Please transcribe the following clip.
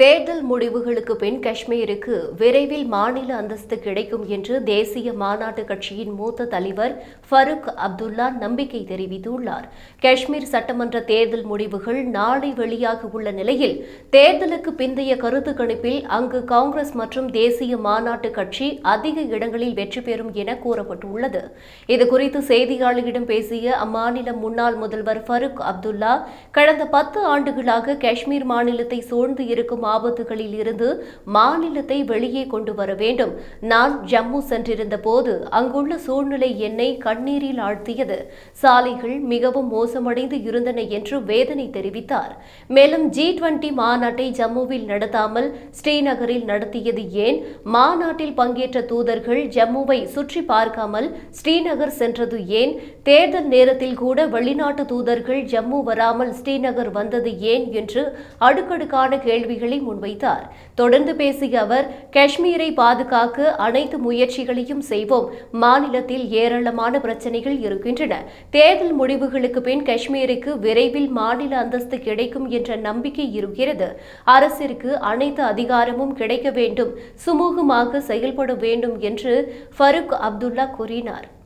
தேர்தல் முடிவுகளுக்கு பின் காஷ்மீருக்கு விரைவில் மாநில அந்தஸ்து கிடைக்கும் என்று தேசிய மாநாட்டு கட்சியின் மூத்த தலைவர் ஃபருக் அப்துல்லா நம்பிக்கை தெரிவித்துள்ளார். காஷ்மீர் சட்டமன்ற தேர்தல் முடிவுகள் நாளை வெளியாக உள்ள நிலையில் தேர்தலுக்கு பிந்தைய கருத்து கணிப்பில் அங்கு காங்கிரஸ் மற்றும் தேசிய மாநாட்டு கட்சி அதிக இடங்களில் வெற்றி பெறும் என கூறப்பட்டுள்ளது. இதுகுறித்து செய்தியாளர்களிடம் பேசிய அம்மாநில முன்னாள் முதல்வர் ஃபருக் அப்துல்லா கடந்த பத்து ஆண்டுகளாக காஷ்மீர் மாநிலத்தை சூழ்ந்து இருக்கும் ஆபத்துகளில் இருந்து மாநிலத்தை வெளியே கொண்டு வர வேண்டும். நான் ஜம்மு சென்றிருந்த போது அங்குள்ள சூழ்நிலை என்னை கண்ணீரில் ஆழ்த்தியது. சாலைகள் மிகவும் மோசமடைந்து இருந்தன என்று வேதனை தெரிவித்தார். மேலும் ஜி டுவெண்டி மாநாட்டை ஜம்முவில் நடத்தாமல் ஸ்ரீநகரில் நடத்தியது ஏன்? மாநாட்டில் பங்கேற்ற தூதர்கள் ஜம்முவை சுற்றி பார்க்காமல் ஸ்ரீநகர் சென்றது ஏன்? தேர்தல் நேரத்தில் கூட வெளிநாட்டு தூதர்கள் ஜம்மு வராமல் ஸ்ரீநகர் வந்தது ஏன்? என்று அடுக்கடுக்கான கேள்விகளை முன்வைத்தார். தொடர்ந்து பேசிய அவர் காஷ்மீரை பாதுகாக்க அனைத்து முயற்சிகளையும் செய்வோம். மாநிலத்தில் ஏராளமான பிரச்சனைகள் இருக்கின்றன. தேர்தல் முடிவுகளுக்கு பின் காஷ்மீருக்கு விரைவில் மாநில அந்தஸ்து கிடைக்கும் என்ற நம்பிக்கை இருக்கிறது. அரசிற்கு அனைத்து அதிகாரமும் கிடைக்க வேண்டும். சுமூகமாக செயல்பட வேண்டும் என்று ஃபருக் அப்துல்லா கூறினார்.